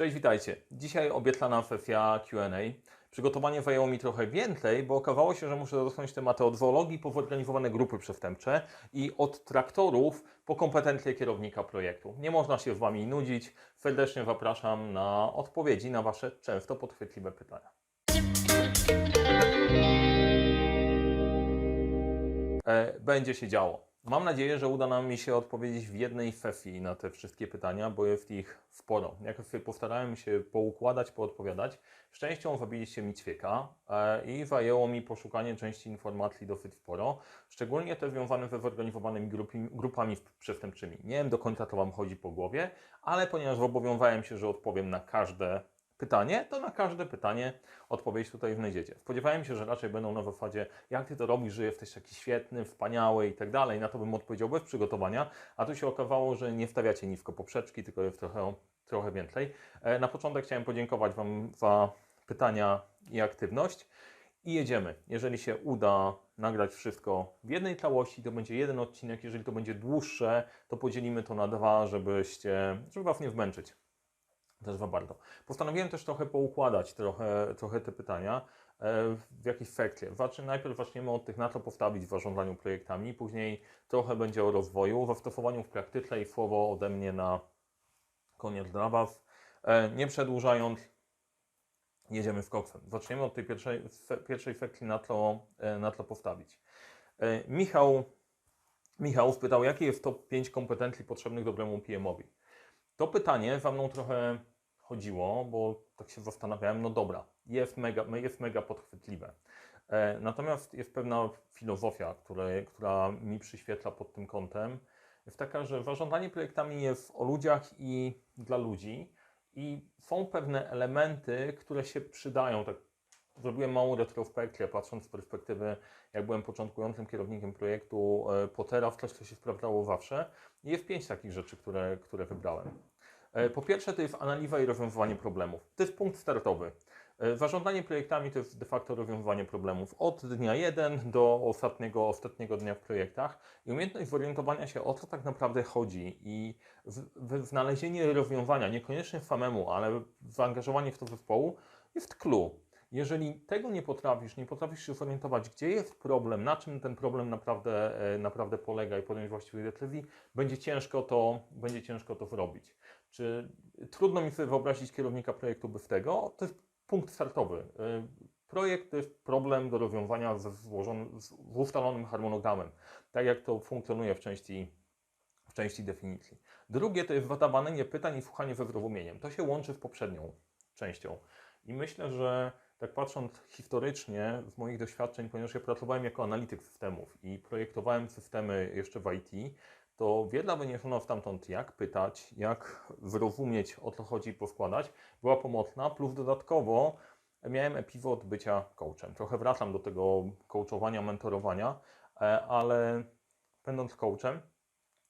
Cześć, witajcie. Dzisiaj obiecana sesja Q&A. Przygotowanie zajęło mi trochę więcej, bo okazało się, że muszę dotknąć tematy od zoologii po zorganizowane grupy przestępcze i od traktorów po kompetencje kierownika projektu. Nie można się z Wami nudzić. Serdecznie zapraszam na odpowiedzi na Wasze często podchwytliwe pytania. E, będzie się działo. Mam nadzieję, że uda nam mi się odpowiedzieć w jednej sesji na te wszystkie pytania, bo jest ich sporo. Jak sobie postarałem się poukładać, poodpowiadać, z częścią zabiliście mi ćwieka e, i zajęło mi poszukanie części informacji dosyć sporo, szczególnie te związane ze zorganizowanymi grupi, grupami przestępczymi. Nie wiem do końca, co Wam chodzi po głowie, ale ponieważ zobowiązałem się, że odpowiem na każde pytanie, to na każde pytanie odpowiedź tutaj znajdziecie. Spodziewałem się, że raczej będą na zasadzie, jak ty to robisz, że jesteś taki świetny, wspaniały i tak dalej. Na to bym odpowiedział bez przygotowania, a tu się okazało, że nie wstawiacie nisko poprzeczki, tylko jest trochę, trochę więcej. E, Na początek chciałem podziękować Wam za pytania i aktywność. I jedziemy. Jeżeli się uda nagrać wszystko w jednej całości, to będzie jeden odcinek. Jeżeli to będzie dłuższe, to podzielimy to na dwa, żebyście, żeby Was nie wmęczyć. Też bardzo. Postanowiłem też trochę poukładać trochę, trochę te pytania e, w jakiejś sekcje. Najpierw zaczniemy od tych, na co postawić w zarządzaniu projektami, później trochę będzie o rozwoju, zastosowaniu w praktyce i słowo ode mnie na koniec dla Was. E, Nie przedłużając, jedziemy z koksem. Zaczniemy od tej pierwszej, pierwszej sekcji, na co, e, na co postawić. Michał, Michał spytał, jakie jest top 5 kompetencji potrzebnych dobremu PM-owi. To pytanie za mną trochę chodziło, bo tak się zastanawiałem, no dobra, jest mega, jest mega podchwytliwe. E, Natomiast jest pewna filozofia, której, która mi przyświetla pod tym kątem. Jest taka, że zarządzanie projektami jest o ludziach i dla ludzi. I są pewne elementy, które się przydają. Tak, zrobiłem małą retrospekcję, patrząc z perspektywy, jak byłem początkującym kierownikiem projektu e, po teraz, coś, co się sprawdzało zawsze. I jest pięć takich rzeczy, które, które wybrałem. E, Po pierwsze, to jest analiza i rozwiązywanie problemów. To jest punkt startowy. E, Zarządzanie projektami to jest de facto rozwiązywanie problemów od dnia 1 do ostatniego, ostatniego dnia w projektach i umiejętność zorientowania się o co tak naprawdę chodzi i znalezienie rozwiązania, niekoniecznie samemu, ale zaangażowanie w to zespołu jest clue. Jeżeli tego nie potrafisz, nie potrafisz się zorientować, gdzie jest problem, na czym ten problem naprawdę, e, naprawdę polega i podjąć właściwej decyzji, będzie ciężko to, będzie ciężko to zrobić. Czy trudno mi sobie wyobrazić kierownika projektu bez tego? To jest punkt startowy. Y, Projekt to jest problem do rozwiązania złożonym, z ustalonym harmonogramem, tak jak to funkcjonuje w części, w części definicji. Drugie to jest zadawanie pytań i słuchanie ze zrozumieniem. To się łączy z poprzednią częścią. I myślę, że tak patrząc historycznie z moich doświadczeń, ponieważ ja pracowałem jako analityk systemów i projektowałem systemy jeszcze w IT, to wiedza wyniesiona stamtąd, jak pytać, jak zrozumieć, o co chodzi i poskładać, była pomocna, plus dodatkowo miałem epizod bycia coachem. Trochę wracam do tego coachowania, mentorowania, e, ale będąc coachem,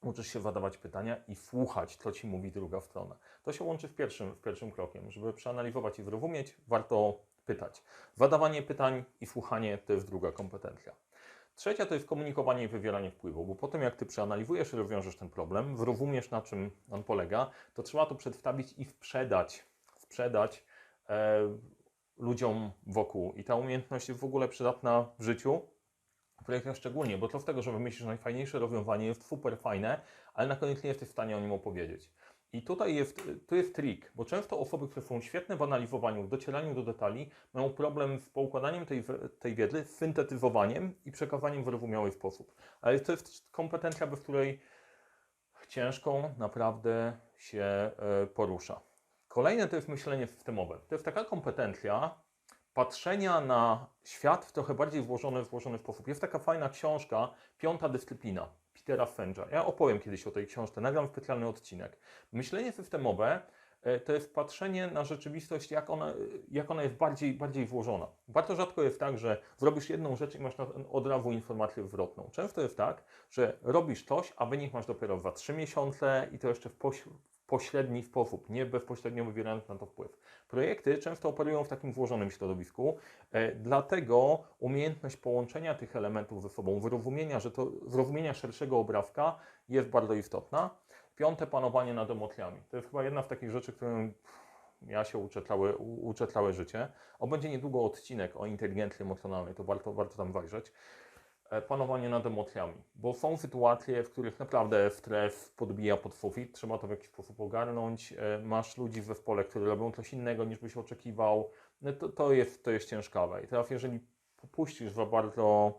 uczysz się zadawać pytania i słuchać, co ci mówi druga strona. To się łączy w pierwszym, w pierwszym krokiem. Żeby przeanalizować i zrozumieć, warto pytać. Zadawanie pytań i słuchanie to jest druga kompetencja. Trzecia to jest komunikowanie i wywieranie wpływu, bo po tym jak ty przeanalizujesz i rozwiążesz ten problem, zrozumiesz na czym on polega, to trzeba to przedstawić i sprzedać, sprzedać e, ludziom wokół. I ta umiejętność jest w ogóle przydatna w życiu, w projektach szczególnie, bo to z tego, że wymyślisz najfajniejsze rozwiązanie, jest super fajne, ale na koniec nie jesteś w stanie o nim opowiedzieć. I tutaj jest, tu jest trik, bo często osoby, które są świetne w analizowaniu, w docieraniu do detali, mają problem z poukładaniem tej, tej wiedzy, z syntetyzowaniem i przekazaniem w zrozumiały sposób. Ale to jest kompetencja, bez której ciężką naprawdę się e, porusza. Kolejne to jest myślenie systemowe. To jest taka kompetencja patrzenia na świat w trochę bardziej włożony, włożony sposób. Jest taka fajna książka, Piąta Dyscyplina, Petera Fenja. Ja opowiem kiedyś o tej książce, nagram specjalny odcinek. Myślenie systemowe e, to jest patrzenie na rzeczywistość, jak ona, jak ona jest bardziej, bardziej włożona. Bardzo rzadko jest tak, że zrobisz jedną rzecz i masz od razu informację zwrotną. Często jest tak, że robisz coś, a wynik masz dopiero za 3 miesiące i to jeszcze w, poś, pośredni sposób, nie bezpośrednio wywierając na to wpływ. Projekty często operują w takim włożonym środowisku, e, dlatego umiejętność połączenia tych elementów ze sobą, zrozumienia, że to, zrozumienia szerszego obrazka jest bardzo istotna. Piąte, panowanie nad emocjami. To jest chyba jedna z takich rzeczy, którą ja się uczę całe, uczę całe życie. O, będzie niedługo odcinek o inteligencji emocjonalnej, to warto, warto tam wejrzeć. E, Panowanie nad emocjami, bo są sytuacje, w których naprawdę stres podbija pod sufit, trzeba to w jakiś sposób ogarnąć. E, Masz ludzi w zespole, którzy robią coś innego niż byś oczekiwał, no to, to, jest, to jest ciężkawe. I teraz jeżeli popuścisz za bardzo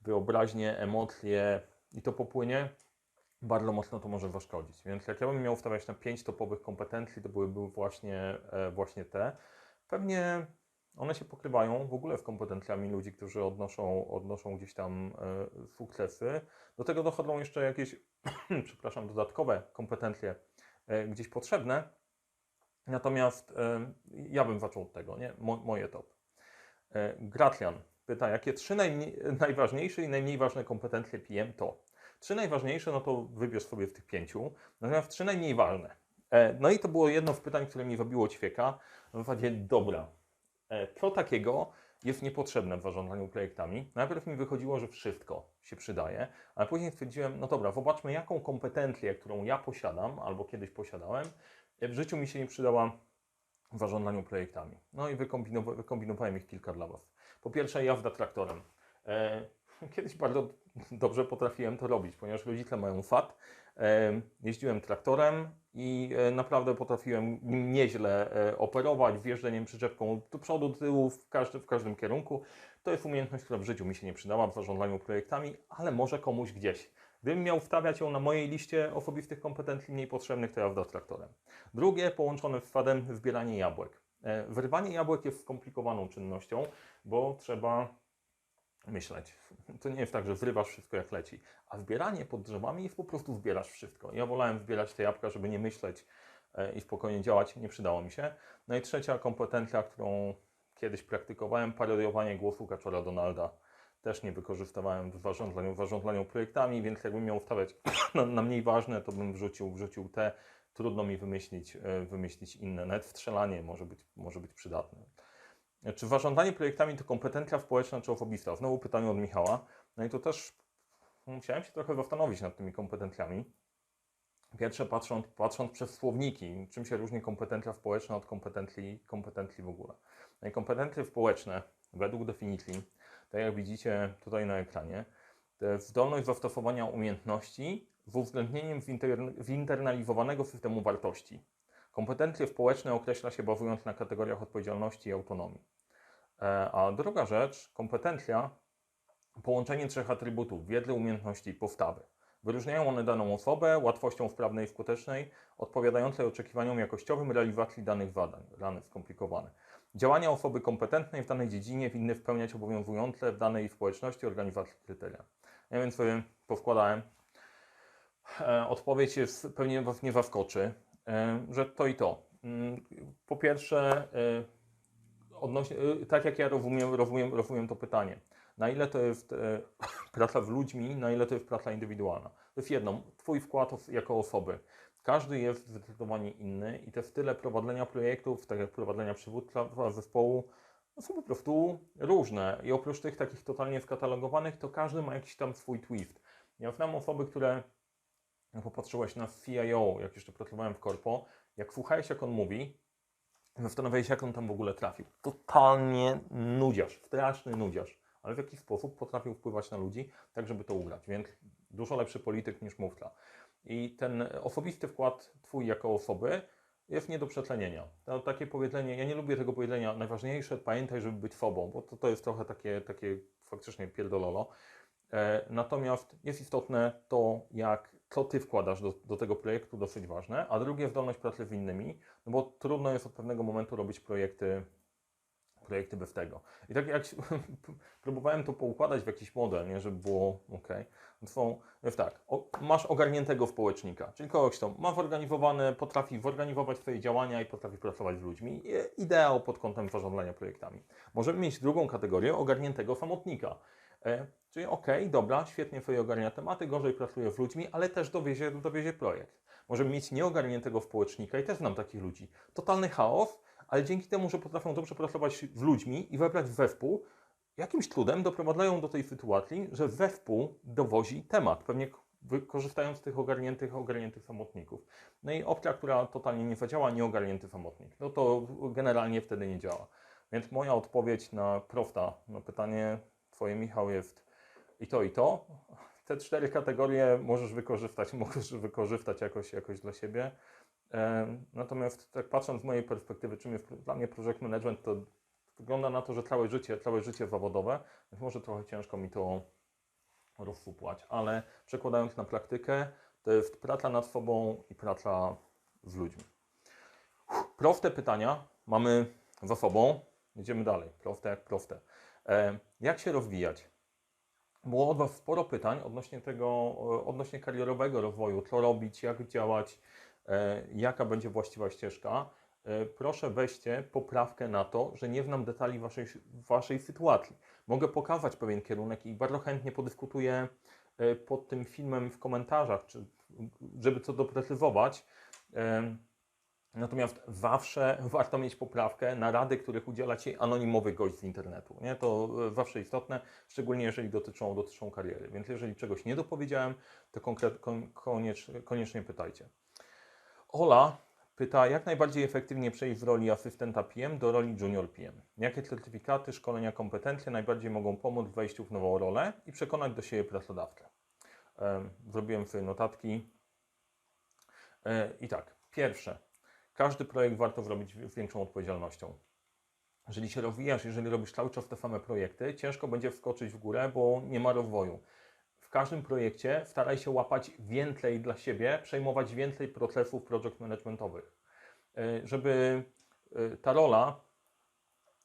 wyobraźnię, emocje i to popłynie, bardzo mocno to może zaszkodzić. Więc jak ja bym miał wstawiać na pięć topowych kompetencji, to byłyby właśnie, e, właśnie te. Pewnie one się pokrywają w ogóle z kompetencjami ludzi, którzy odnoszą, odnoszą gdzieś tam e, sukcesy. Do tego dochodzą jeszcze jakieś, przepraszam, dodatkowe kompetencje e, gdzieś potrzebne. Natomiast e, ja bym zaczął od tego, nie? Mo, moje top. Gracjan pyta, jakie trzy najważniejsze i najmniej ważne kompetencje PM to? Trzy najważniejsze, no to wybierz sobie w tych pięciu, natomiast trzy najmniej ważne. No i to było jedno z pytań, które mi wabiło ćwieka. W zasadzie, dobra, e, co takiego jest niepotrzebne w zarządzaniu projektami? Najpierw mi wychodziło, że wszystko się przydaje, ale później stwierdziłem, no dobra, zobaczmy jaką kompetencję, którą ja posiadam albo kiedyś posiadałem, e, w życiu mi się nie przydała w zarządzaniu projektami. No i wykombinowa- wykombinowałem ich kilka dla Was. Po pierwsze, jazda traktorem. E, kiedyś bardzo dobrze potrafiłem to robić, ponieważ rodzice mają FAT. Jeździłem traktorem i e, naprawdę potrafiłem nieźle e, operować, wjeżdżeniem przyczepką do przodu, do tyłu, w, każdy, w każdym kierunku. To jest umiejętność, która w życiu mi się nie przydała w zarządzaniu projektami, ale może komuś gdzieś. Gdybym miał wstawiać ją na mojej liście osobistych kompetencji mniej potrzebnych, to jazda traktorem. Drugie, połączone z FAD-em, zbieranie jabłek. E, Wyrywanie jabłek jest skomplikowaną czynnością, bo trzeba myśleć. To nie jest tak, że wyrywasz wszystko jak leci, a zbieranie pod drzewami jest po prostu zbierasz wszystko. Ja wolałem zbierać te jabłka, żeby nie myśleć e, i spokojnie działać, nie przydało mi się. No i trzecia kompetencja, którą kiedyś praktykowałem, parodiowanie głosu Kaczora Donalda. Też nie wykorzystywałem w zarządzaniu, w zarządzaniu projektami, więc jakbym miał wstawiać na, na mniej ważne, to bym wrzucił, wrzucił te. Trudno mi wymyślić, e, wymyślić inne. Nawet strzelanie może być, może być przydatne. Czy zarządzanie projektami to kompetencja społeczna czy osobista? Znowu pytanie od Michała. No i to też musiałem się trochę zastanowić nad tymi kompetencjami. Pierwsze, patrząc, patrząc przez słowniki, czym się różni kompetencja społeczna od kompetencji, kompetencji w ogóle. No i kompetencje społeczne, według definicji, tak jak widzicie tutaj na ekranie, to jest zdolność zastosowania umiejętności z uwzględnieniem zinter- zinternalizowanego systemu wartości. Kompetencje społeczne określa się bazując na kategoriach odpowiedzialności i autonomii. E, A druga rzecz, kompetencja, połączenie trzech atrybutów wiedzy, umiejętności i postawy. Wyróżniają one daną osobę łatwością sprawnej i skutecznej, odpowiadającej oczekiwaniom jakościowym realizacji danych zadań. Rany skomplikowane. Działania osoby kompetentnej w danej dziedzinie winny spełniać obowiązujące w danej społeczności organizacji kryteria. Ja więc powkładałem. E, Odpowiedź jest, pewnie Was nie zaskoczy, że to i to. Mm, Po pierwsze, e, odnośnie, e, tak jak ja rozumiem, rozumiem, rozumiem to pytanie, na ile to jest e, praca z ludźmi, na ile to jest praca indywidualna. To jest jedno, Twój wkład jako osoby. Każdy jest zdecydowanie inny i te style prowadzenia projektów, tak jak prowadzenia przywództwa zespołu, no są po prostu różne. I oprócz tych takich totalnie skatalogowanych, to każdy ma jakiś tam swój twist. Ja znam osoby, które, popatrzyłeś na CIO, jak jeszcze pracowałem w korpo, jak słuchałeś, jak on mówi, zastanawiałeś się, jak on tam w ogóle trafił. Totalnie nudziarz, straszny nudziarz, ale w jakiś sposób potrafił wpływać na ludzi, tak żeby to ugrać, więc dużo lepszy polityk niż mówca. I ten osobisty wkład Twój jako osoby jest nie do przetlenienia. To takie powiedzenie, ja nie lubię tego powiedzenia, najważniejsze pamiętaj, żeby być sobą, bo to, to jest trochę takie, takie faktycznie pierdololo. E, natomiast jest istotne to, jak, co Ty wkładasz do, do tego projektu, dosyć ważne, a drugie zdolność pracy z innymi, no bo trudno jest od pewnego momentu robić projekty, projekty bez tego. I tak jak próbowałem to poukładać w jakiś model, nie, żeby było ok, to są, jest tak, o, masz ogarniętego społecznika, czyli kogoś, kto ma zorganizowane, potrafi zorganizować swoje działania i potrafi pracować z ludźmi. Ideał pod kątem zarządzania projektami. Możemy mieć drugą kategorię, ogarniętego samotnika. E, czyli okej, dobra, świetnie sobie ogarnia tematy, gorzej pracuje z ludźmi, ale też dowiezie, dowiezie projekt. Możemy mieć nieogarniętego społecznika i też znam takich ludzi. Totalny chaos, ale dzięki temu, że potrafią dobrze pracować z ludźmi i wybrać zespół, jakimś cudem doprowadzają do tej sytuacji, że zespół dowozi temat. Pewnie wykorzystając tych ogarniętych, ogarniętych samotników. No i opcja, która totalnie nie zadziała, nieogarnięty samotnik. No to generalnie wtedy nie działa. Więc moja odpowiedź na profta, na pytanie Twoje, Michał, jest i to, i to. Te cztery kategorie możesz wykorzystać, możesz wykorzystać jakoś, jakoś dla siebie. Natomiast tak patrząc z mojej perspektywy, czym jest dla mnie project management, to wygląda na to, że całe życie, całe życie zawodowe, więc może trochę ciężko mi to rozsupłać, ale przekładając na praktykę, to jest praca nad sobą i praca z ludźmi. Proste pytania mamy za sobą. Idziemy dalej. Proste jak proste. E, jak się rozwijać? Było od Was sporo pytań odnośnie tego, e, odnośnie karierowego rozwoju, co robić, jak działać, e, jaka będzie właściwa ścieżka. Proszę weźcie poprawkę na to, że nie znam detali waszej, waszej sytuacji. Mogę pokazać pewien kierunek i bardzo chętnie podyskutuję pod tym filmem w komentarzach, czy, żeby to doprecyzować. Natomiast zawsze warto mieć poprawkę na rady, których udziela Ci anonimowy gość z internetu. Nie? To e, zawsze istotne, szczególnie jeżeli dotyczą, dotyczą kariery. Więc jeżeli czegoś nie dopowiedziałem, to konkret, kon, koniecznie, pytajcie. Ola pyta, jak najbardziej efektywnie przejść z roli asystenta PM do roli junior PM? Jakie certyfikaty, szkolenia, kompetencje najbardziej mogą pomóc w wejściu w nową rolę i przekonać do siebie pracodawcę? Em, Zrobiłem sobie notatki. E, I tak, pierwsze, każdy projekt warto zrobić większą odpowiedzialnością. Jeżeli się rozwijasz, jeżeli robisz cały czas te same projekty, ciężko będzie wskoczyć w górę, bo nie ma rozwoju. W każdym projekcie staraj się łapać więcej dla siebie, przejmować więcej procesów project managementowych. Y, Żeby y, ta rola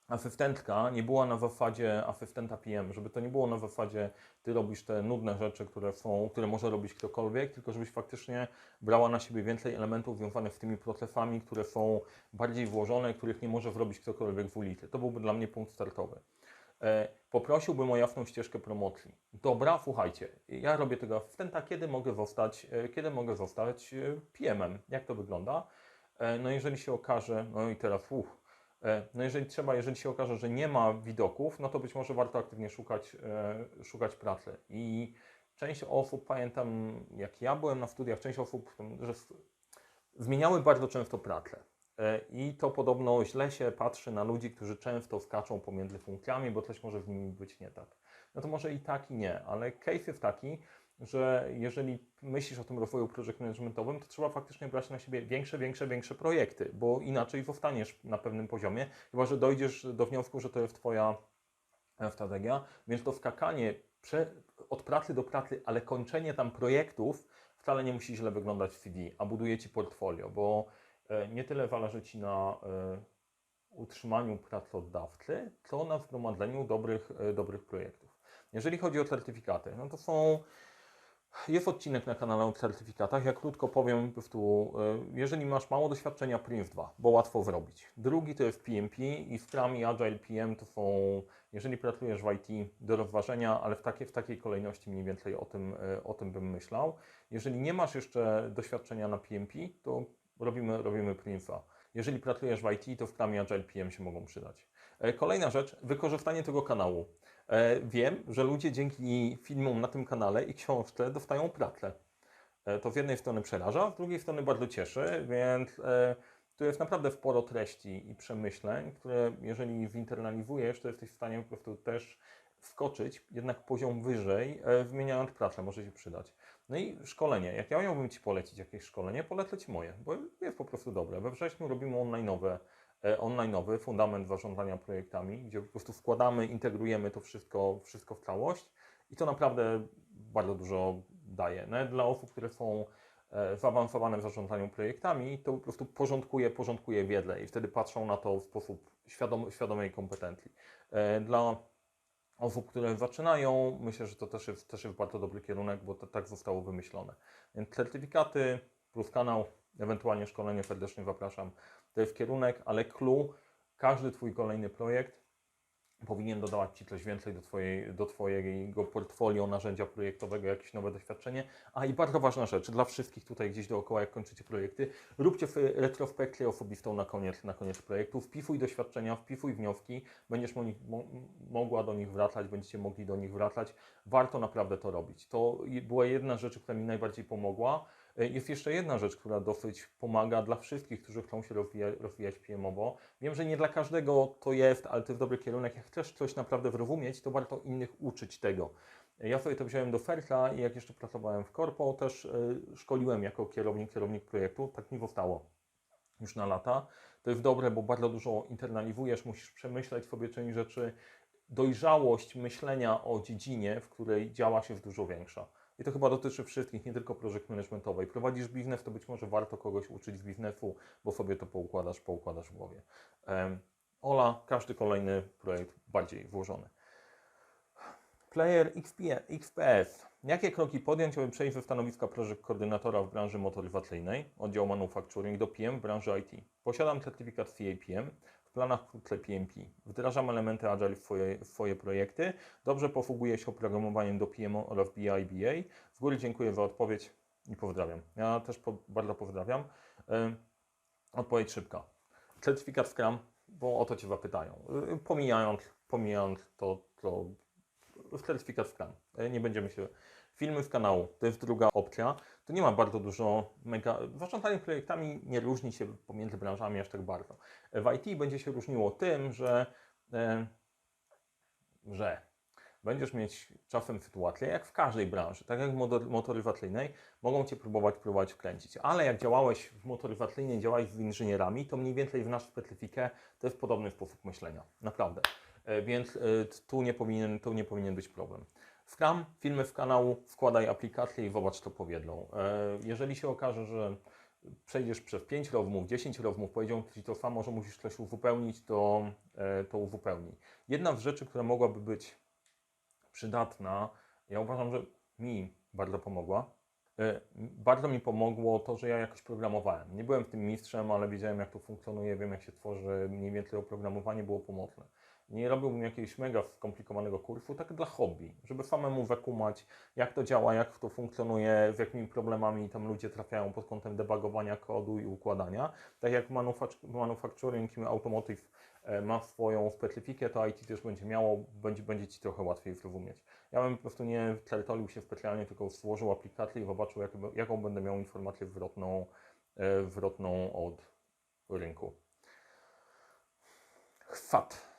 asystentka nie była na zasadzie asystenta PM, żeby to nie było na zasadzie ty robisz te nudne rzeczy, które są, które może robić ktokolwiek, tylko żebyś faktycznie brała na siebie więcej elementów związanych z tymi procesami, które są bardziej włożone, których nie może zrobić ktokolwiek z ulicy. To byłby dla mnie punkt startowy. E, Poprosiłbym o jasną ścieżkę promocji. Dobra, słuchajcie, ja robię tego asystenta, kiedy mogę zostać, e, kiedy mogę zostać e, PM-em? Jak to wygląda? No jeżeli się okaże, no i teraz uff, No jeżeli trzeba, jeżeli się okaże, że nie ma widoków, no to być może warto aktywnie szukać, e, szukać pracy. I część osób, pamiętam jak ja byłem na studiach, część osób, że zmieniały bardzo często pracę. E, I to podobno źle się patrzy na ludzi, którzy często skaczą pomiędzy funkcjami, bo coś może z nimi być nie tak. No to może i tak, i nie, ale case jest taki, że jeżeli myślisz o tym rozwoju project managementowym, to trzeba faktycznie brać na siebie większe, większe, większe projekty, bo inaczej zostaniesz na pewnym poziomie, chyba że dojdziesz do wniosku, że to jest Twoja e, strategia, więc to skakanie prze, od pracy do pracy, ale kończenie tam projektów wcale nie musi źle wyglądać w CV, a buduje Ci portfolio, bo e, nie tyle zależy Ci na e, utrzymaniu pracodawcy, co na zgromadzeniu dobrych, dobrych projektów. Jeżeli chodzi o certyfikaty, no to są jest odcinek na kanale o certyfikatach. Ja krótko powiem po prostu, e, jeżeli masz mało doświadczenia, Prince 2, bo łatwo zrobić. Drugi to jest PMP i Scrum i Agile PM to są, jeżeli pracujesz w IT, do rozważenia, ale w, takie, w takiej kolejności mniej więcej o tym, e, o tym bym myślał. Jeżeli nie masz jeszcze doświadczenia na PMP, to robimy, robimy Prince'a. Jeżeli pracujesz w IT, to Scrum i Agile PM się mogą przydać. E, Kolejna rzecz, wykorzystanie tego kanału. E, Wiem, że ludzie dzięki filmom na tym kanale i książce dostają pracę. E, To z jednej strony przeraża, z drugiej strony bardzo cieszy, więc e, tu jest naprawdę sporo treści i przemyśleń, które jeżeli zinternalizujesz, to jesteś w stanie po prostu też wskoczyć jednak poziom wyżej, wymieniając pracę, może się przydać. No i szkolenie. Jak ja miałbym Ci polecić jakieś szkolenie, polecę Ci moje, bo jest po prostu dobre. We wrześniu robimy online'owe e, online'owy fundament zarządzania projektami, gdzie po prostu wkładamy, integrujemy to wszystko, wszystko w całość i to naprawdę bardzo dużo daje. Nawet dla osób, które są e, zaawansowane w zarządzaniu projektami, to po prostu porządkuje, porządkuje wiedzę i wtedy patrzą na to w sposób świadom, świadomej kompetencji. E, Dla osób, które zaczynają, myślę, że to też jest, też jest bardzo dobry kierunek, bo to tak zostało wymyślone. Więc certyfikaty plus kanał, ewentualnie szkolenie serdecznie zapraszam. To jest kierunek, ale clue, każdy Twój kolejny projekt powinien dodawać Ci coś więcej do, twojej, do Twojego portfolio narzędzia projektowego, jakieś nowe doświadczenie. A i bardzo ważna rzecz dla wszystkich tutaj gdzieś dookoła, jak kończycie projekty, róbcie retrospekcję osobistą na koniec, na koniec projektu, wpisuj doświadczenia, wpisuj wnioski, będziesz mo mo mogła do nich wracać, będziecie mogli do nich wracać. Warto naprawdę to robić. To była jedna rzecz, która mi najbardziej pomogła. E, Jest jeszcze jedna rzecz, która dosyć pomaga dla wszystkich, którzy chcą się rozwija, rozwijać PMowo. Wiem, że nie dla każdego to jest, ale to jest dobry kierunek. Jak chcesz coś naprawdę zrozumieć, to warto innych uczyć tego. E, Ja sobie to wziąłem do Ferta i jak jeszcze pracowałem w Corpo, też e, szkoliłem jako kierownik, kierownik projektu. Tak mi zostało już na lata. To jest dobre, bo bardzo dużo internalizujesz, musisz przemyśleć sobie część rzeczy. Dojrzałość myślenia o dziedzinie, w której działa się jest dużo większa. I to chyba dotyczy wszystkich, nie tylko project managementowej. Prowadzisz biznes, to być może warto kogoś uczyć z biznesu, bo sobie to poukładasz, poukładasz w głowie. Em, Ola, każdy kolejny projekt bardziej włożony. Player XP, XPS. Jakie kroki podjąć, aby przejść ze stanowiska projekt koordynatora w branży motoryzacyjnej, oddział manufacturing, do PM w branży IT? Posiadam certyfikat CAPM, planach wkrótce PMP. Wdrażam elementy Agile w swoje, w swoje projekty. Dobrze posługuję się oprogramowaniem do PMO oraz BI, BA. Z góry dziękuję za odpowiedź i pozdrawiam. Ja też po, bardzo pozdrawiam. Ym, Odpowiedź szybka. Certyfikat Scrum, bo o to Cię zapytają. Y, Pomijając, pomijając to, to certyfikat Scrum. Y, Nie będziemy się... Filmy z kanału, to jest druga opcja. To nie ma bardzo dużo mega... Zarządzanie projektami nie różni się pomiędzy branżami aż tak bardzo. W IT będzie się różniło tym, że, e, że będziesz mieć czasem sytuację, jak w każdej branży, tak jak w motor- motoryzacyjnej, mogą Cię próbować, próbować wkręcić. Ale jak działałeś w motoryzacyjnej, działałeś z inżynierami, to mniej więcej znasz specyfikę, to jest podobny sposób myślenia. Naprawdę. E, Więc e, tu nie powinien, tu nie powinien być problem. Scrum, filmy w kanału, wkładaj aplikację i zobacz, co powiedzą. E, Jeżeli się okaże, że przejdziesz przez 5 rozmów, 10 rozmów, powiedział Ci to samo, że musisz coś uzupełnić, to, e, to uzupełnij. Jedna z rzeczy, która mogłaby być przydatna, ja uważam, że mi bardzo pomogła. E, Bardzo mi pomogło to, że ja jakoś programowałem. Nie byłem w tym mistrzem, ale wiedziałem, jak to funkcjonuje, wiem, jak się tworzy mniej więcej oprogramowanie, było pomocne. Nie robiłbym jakiegoś mega skomplikowanego kursu, tak dla hobby, żeby samemu zakumać, jak to działa, jak to funkcjonuje, z jakimi problemami tam ludzie trafiają pod kątem debugowania kodu i układania. Tak jak manufac- manufacturing i automotive e, ma swoją specyfikę, to IT też będzie miało, będzie, będzie Ci trochę łatwiej zrozumieć. Ja bym po prostu nie tertolił się specjalnie, tylko stworzył aplikację i zobaczył, jak, jaką będę miał informację zwrotną, e, zwrotną od rynku. Chwat.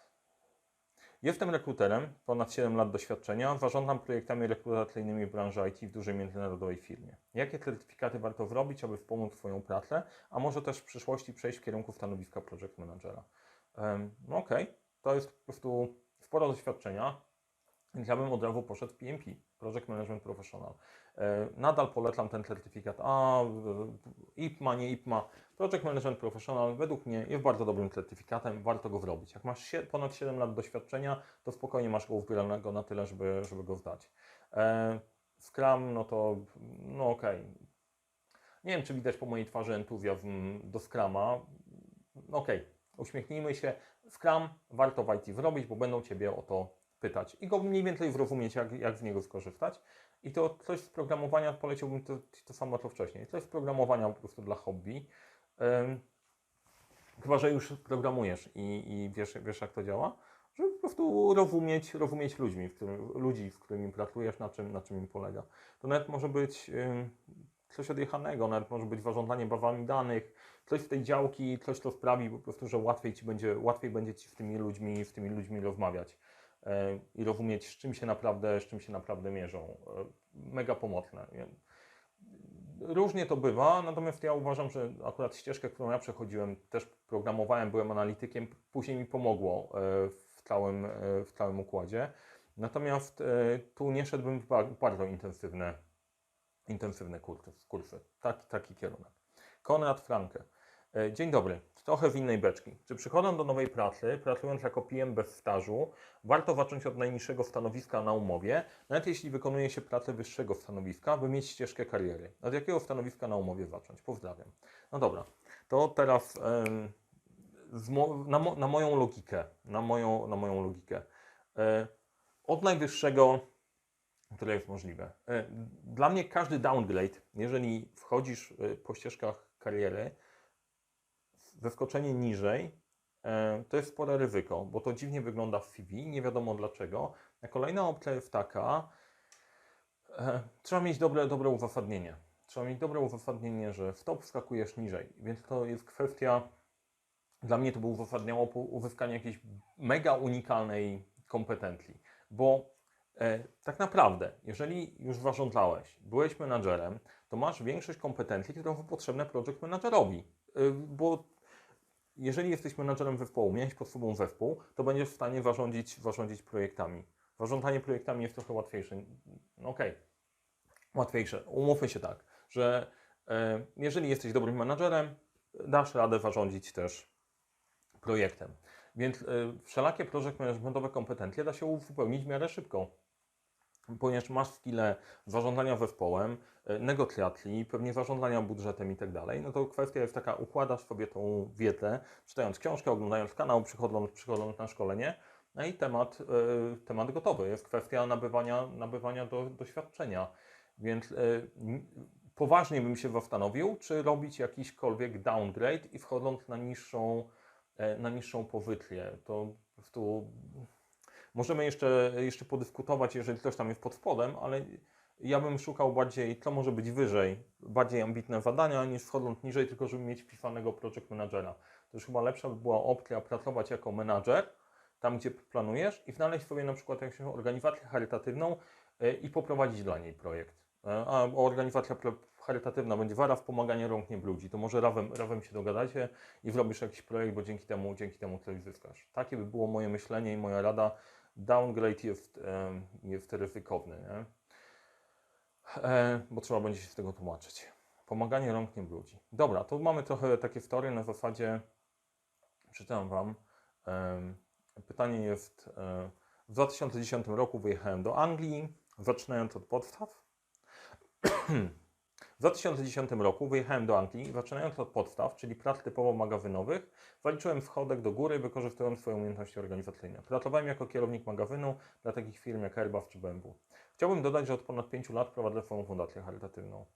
Jestem rekruterem, ponad 7 lat doświadczenia, zarządzam projektami rekrutacyjnymi w branży IT w dużej międzynarodowej firmie. Jakie certyfikaty warto zrobić, aby wspomóc swoją pracę, a może też w przyszłości przejść w kierunku stanowiska project managera? Em, No okej, to jest po prostu sporo doświadczenia, więc ja bym od razu poszedł w PMP, Project Management Professional. E, Nadal polecam ten certyfikat, a e, IPMA, nie IPMA, Project Management Professional według mnie jest bardzo dobrym certyfikatem, warto go zrobić. Jak masz ponad 7 lat doświadczenia, to spokojnie masz go uzbieranego na tyle, żeby, żeby go zdać. E, Scrum, no to no okej. Nie wiem, czy widać po mojej twarzy entuzjazm do Scrama. No Okej, uśmiechnijmy się. Scrum warto w IT zrobić, bo będą Ciebie o to pytać i go mniej więcej zrozumieć, jak, jak z niego skorzystać. I to coś z programowania, poleciłbym to, to samo co wcześniej, coś z programowania po prostu dla hobby. Ym, chyba, że już programujesz i, i wiesz, wiesz, jak to działa, żeby po prostu rozumieć, rozumieć ludźmi, w którym, ludzi, z którymi pracujesz, na czym, na czym im polega. To nawet może być ym, coś odjechanego, nawet może być zarządzanie bazami danych, coś z tej działki, coś, co sprawi po prostu, że łatwiej ci będzie, łatwiej będzie ci z tymi ludźmi, z tymi ludźmi rozmawiać i rozumieć, z czym się naprawdę, z czym się naprawdę mierzą. E, Mega pomocne. Nie? Różnie to bywa, natomiast ja uważam, że akurat ścieżkę, którą ja przechodziłem, też programowałem, byłem analitykiem, później mi pomogło e, w całym, e, w całym układzie. Natomiast e, tu nie szedłbym w ba- bardzo intensywne, intensywne kursy. kursy. Taki, taki kierunek. Konrad Franke. E, Dzień dobry. Trochę z innej beczki. Czy przychodząc do nowej pracy, pracując jako PM bez stażu, warto zacząć od najniższego stanowiska na umowie, nawet jeśli wykonuje się pracę wyższego stanowiska, by mieć ścieżkę kariery? Od jakiego stanowiska na umowie zacząć? Pozdrawiam. No dobra, to teraz z mo- na, mo- na moją logikę, na moją, na moją logikę. e, od najwyższego, które jest możliwe. E, Dla mnie każdy downgrade, jeżeli wchodzisz e, po ścieżkach kariery, wyskoczenie niżej, e, to jest spore ryzyko, bo to dziwnie wygląda w CV, nie wiadomo dlaczego. A kolejna opcja jest taka, e, trzeba mieć dobre, dobre uzasadnienie. Trzeba mieć dobre uzasadnienie, że w top wskakujesz niżej, więc to jest kwestia, dla mnie to by uzasadniało uzyskanie jakiejś mega unikalnej kompetencji, bo e, tak naprawdę, jeżeli już zarządzałeś, byłeś menadżerem, to masz większość kompetencji, które są potrzebne project managerowi, E, bo jeżeli jesteś menadżerem zespołu, miałeś pod sobą zespół, to będziesz w stanie zarządzić, zarządzić projektami. Zarządzanie projektami jest trochę łatwiejsze. No Okej, łatwiejsze. Umówmy się tak, że e, jeżeli jesteś dobrym menadżerem, dasz radę zarządzić też projektem. Więc e, wszelakie project managementowe kompetencje da się uzupełnić w miarę szybko. Ponieważ masz skille zarządzania zespołem, e, negocjacji, pewnie zarządzania budżetem i tak dalej, no to kwestia jest taka, układasz sobie tą wiedzę, czytając książkę, oglądając kanał, przychodząc, przychodząc na szkolenie, no i temat, e, temat gotowy. Jest kwestia nabywania, nabywania do, doświadczenia. Więc e, poważnie bym się zastanowił, czy robić jakiśkolwiek downgrade i wchodząc na niższą, na niższą pozycję. To po prostu możemy jeszcze, jeszcze podyskutować, jeżeli coś tam jest pod spodem, ale ja bym szukał bardziej, co może być wyżej, bardziej ambitne zadania, niż wchodząc niżej, tylko żeby mieć wpisanego project managera. To już chyba lepsza by była opcja pracować jako menadżer, tam gdzie planujesz i znaleźć sobie na przykład jakąś organizację charytatywną e, i poprowadzić dla niej projekt. E, A organizacja charytatywna będzie wara w pomaganie rąk nie ludzi, to może razem, razem się dogadacie i zrobisz jakiś projekt, bo dzięki temu, dzięki temu coś zyskasz. Takie by było moje myślenie i moja rada. Downgrade jest, jest ryzykowny, nie? E, bo trzeba będzie się z tego tłumaczyć. Pomaganie rąk nie ludzi. Dobra, to mamy trochę takie story na zasadzie, przeczytam Wam. Pytanie jest, e, w 2010 roku wyjechałem do Anglii, zaczynając od podstaw. W 2010 roku wyjechałem do Anglii, zaczynając od podstaw, czyli prac typowo magazynowych, waliczyłem schodek do góry, wykorzystując swoje umiejętności organizacyjne. Pracowałem jako kierownik magazynu dla takich firm jak Airbus czy BMW. Chciałbym dodać, że od ponad 5 lat prowadzę swoją fundację charytatywną.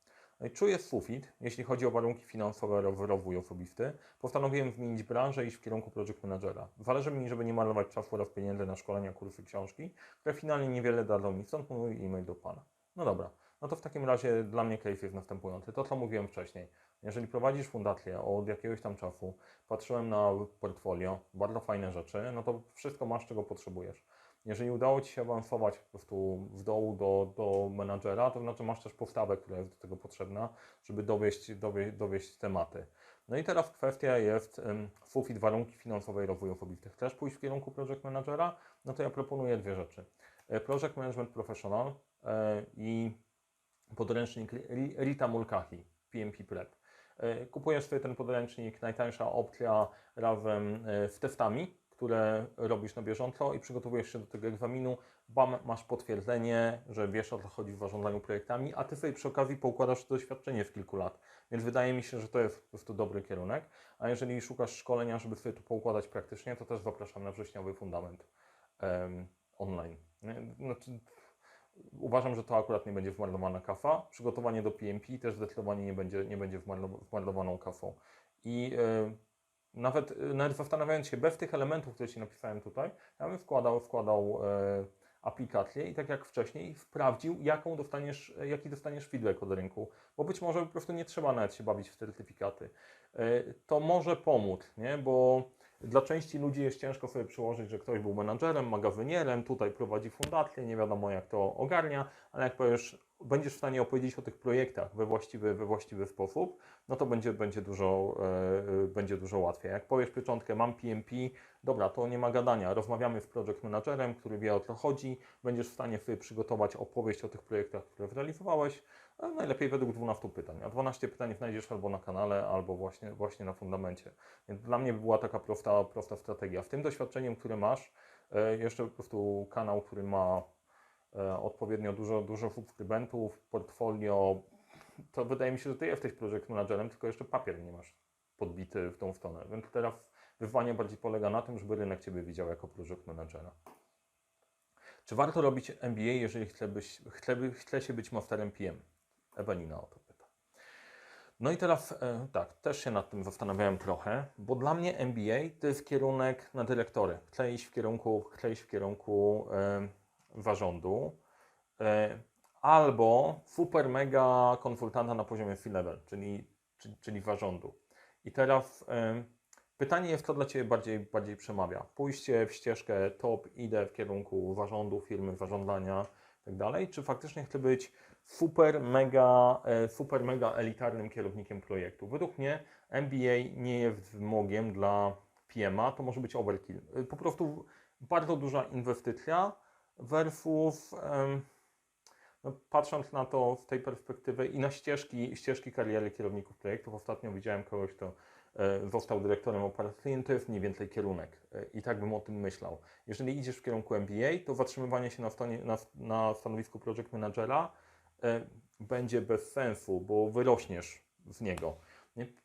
No i czuję sufit, jeśli chodzi o warunki finansowe roz- rozwój osobisty. Postanowiłem zmienić branżę i iść w kierunku project managera. Zależy mi, żeby nie marnować czasu oraz pieniędzy na szkolenia, kursy, książki, które finalnie niewiele dadzą mi, stąd mój e-mail do Pana. No dobra, no to w takim razie dla mnie case jest następujący. To, co mówiłem wcześniej. Jeżeli prowadzisz fundację od jakiegoś tam czasu, patrzyłem na portfolio, bardzo fajne rzeczy, no to wszystko masz, czego potrzebujesz. Jeżeli udało Ci się awansować po prostu w dołu do, do menadżera, to znaczy masz też postawę, która jest do tego potrzebna, żeby dowieść, dowieść, dowieść tematy. No i teraz kwestia jest um, sufit warunki finansowe i rozwoju osobistych. Chcesz pójść w kierunku project managera? No to ja proponuję dwie rzeczy. E, Project Management Professional e, i podręcznik Ri- Rita Mulcahy, PMP Prep. E, Kupujesz sobie ten podręcznik, najtańsza opcja razem e, z testami, które robisz na bieżąco i przygotowujesz się do tego egzaminu. Bam, masz potwierdzenie, że wiesz o co chodzi w zarządzaniu projektami, a ty sobie przy okazji poukładasz doświadczenie z kilku lat. Więc wydaje mi się, że to jest po prostu dobry kierunek. A jeżeli szukasz szkolenia, żeby sobie to poukładać praktycznie, to też zapraszam na wrześniowy fundament em, online. Znaczy, uważam, że to akurat nie będzie wmarnowana kafa. Przygotowanie do PMP też zdecydowanie nie będzie, nie będzie wmarno- wmarnowaną kafą. I e, nawet, e, nawet zastanawiając się, bez tych elementów, które Ci napisałem tutaj, ja bym wkładał, wkładał e, aplikację i tak jak wcześniej sprawdził, jaką dostaniesz, jaki dostaniesz feedback od rynku, bo być może po prostu nie trzeba nawet się bawić w certyfikaty. To może pomóc, nie? bo dla części ludzi jest ciężko sobie przyłożyć, że ktoś był menadżerem, magazynierem, tutaj prowadzi fundację, nie wiadomo jak to ogarnia, ale jak powiesz, będziesz w stanie opowiedzieć o tych projektach we właściwy, we właściwy sposób, no to będzie, będzie, dużo, e, będzie dużo łatwiej. Jak powiesz pieczątkę, mam PMP, dobra, to nie ma gadania, rozmawiamy z project managerem, który wie o co chodzi, będziesz w stanie sobie przygotować opowieść o tych projektach, które zrealizowałeś, a najlepiej według 12 pytań. A 12 pytań znajdziesz albo na kanale, albo właśnie, właśnie na fundamencie. Więc dla mnie była taka prosta, prosta strategia. W tym doświadczeniem, które masz, e, jeszcze po prostu kanał, który ma e, odpowiednio dużo, dużo subskrybentów, portfolio, to wydaje mi się, że ty jesteś project managerem, tylko jeszcze papier nie masz podbity w tą stronę. Więc teraz wyzwanie bardziej polega na tym, żeby rynek Ciebie widział jako project managera. Czy warto robić MBA, jeżeli chce, byś, chce, chce się być masterem PM? Ewelina o to pyta. No i teraz e, tak, też się nad tym zastanawiałem trochę, bo dla mnie MBA to jest kierunek na dyrektory. Chcę iść w kierunku, chcę iść w kierunku e, zarządu e, albo super mega konsultanta na poziomie C-level, czyli, czyli, zarządu. I teraz e, pytanie jest, co dla Ciebie bardziej, bardziej przemawia. Pójście w ścieżkę top, idę w kierunku zarządu firmy, zarządzania i tak czy faktycznie chcę być super mega, e, super mega elitarnym kierownikiem projektu. Według mnie MBA nie jest wymogiem dla PMA, to może być overkill. Po prostu bardzo duża inwestycja em, no, patrząc na to z tej perspektywy i na ścieżki, ścieżki kariery kierowników projektów, ostatnio widziałem kogoś, kto e, został dyrektorem operacyjnym, to jest mniej więcej kierunek e, i tak bym o tym myślał. Jeżeli idziesz w kierunku MBA, to zatrzymywanie się na, na, na stanowisku project managera e, będzie bez sensu, bo wyrośniesz z niego.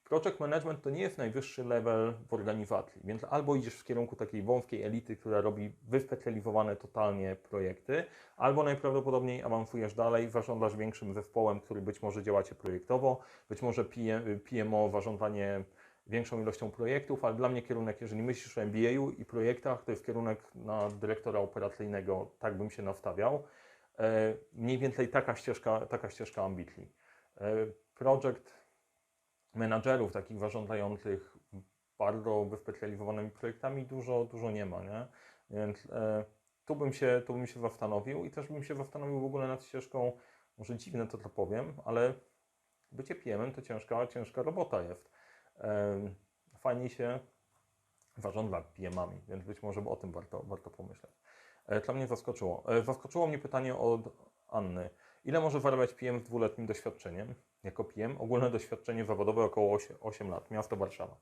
Project management to nie jest najwyższy level w organizacji, więc albo idziesz w kierunku takiej wąskiej elity, która robi wyspecjalizowane totalnie projekty, albo najprawdopodobniej awansujesz dalej, zarządzasz większym zespołem, który być może działa Cię projektowo, być może PM, PMO zarządzanie większą ilością projektów, ale dla mnie kierunek, jeżeli myślisz o MBA-u i projektach, to jest kierunek na dyrektora operacyjnego, tak bym się nastawiał. E, Mniej więcej taka ścieżka, taka ścieżka ambicji. E, Project menadżerów, takich zarządzających bardzo wyspecjalizowanymi projektami, dużo, dużo nie ma, nie? Więc e, tu, bym się, tu bym się zastanowił i też bym się zastanowił w ogóle nad ścieżką, może dziwne to, co powiem, ale bycie PM-em to ciężka, ciężka robota jest. E, fajnie się zarządza PM-ami, więc być może o tym warto, warto pomyśleć. E, To mnie zaskoczyło. E, Zaskoczyło mnie pytanie od Anny. Ile może zarabiać PM z dwuletnim doświadczeniem? Jako PM ogólne doświadczenie zawodowe około 8, 8 lat. Miasto Warszawa.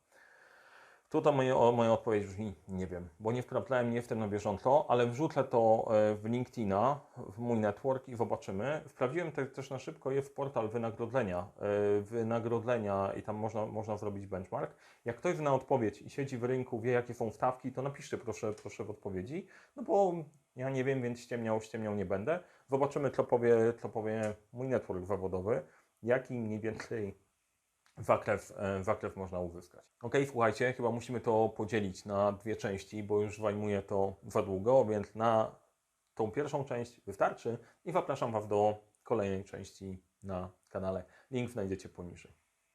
Tutaj moje, moja odpowiedź brzmi nie wiem, bo nie sprawdzałem, nie jestem na bieżąco, ale wrzucę to e, w LinkedIna, w mój network i zobaczymy. Sprawdziłem te, też na szybko, jest portal wynagrodzenia, e, wynagrodzenia i tam można, można zrobić benchmark. Jak ktoś zna odpowiedź i siedzi w rynku, wie jakie są stawki, to napiszcie proszę, proszę w odpowiedzi, no bo ja nie wiem, więc ściemniał, ściemniał nie będę. Zobaczymy, co powie, co powie mój network zawodowy, jaki mniej więcej zakres, e, zakres można uzyskać. Ok, słuchajcie, chyba musimy to podzielić na dwie części, bo już zajmuje to za długo, więc na tą pierwszą część wystarczy i zapraszam Was do kolejnej części na kanale. Link znajdziecie poniżej.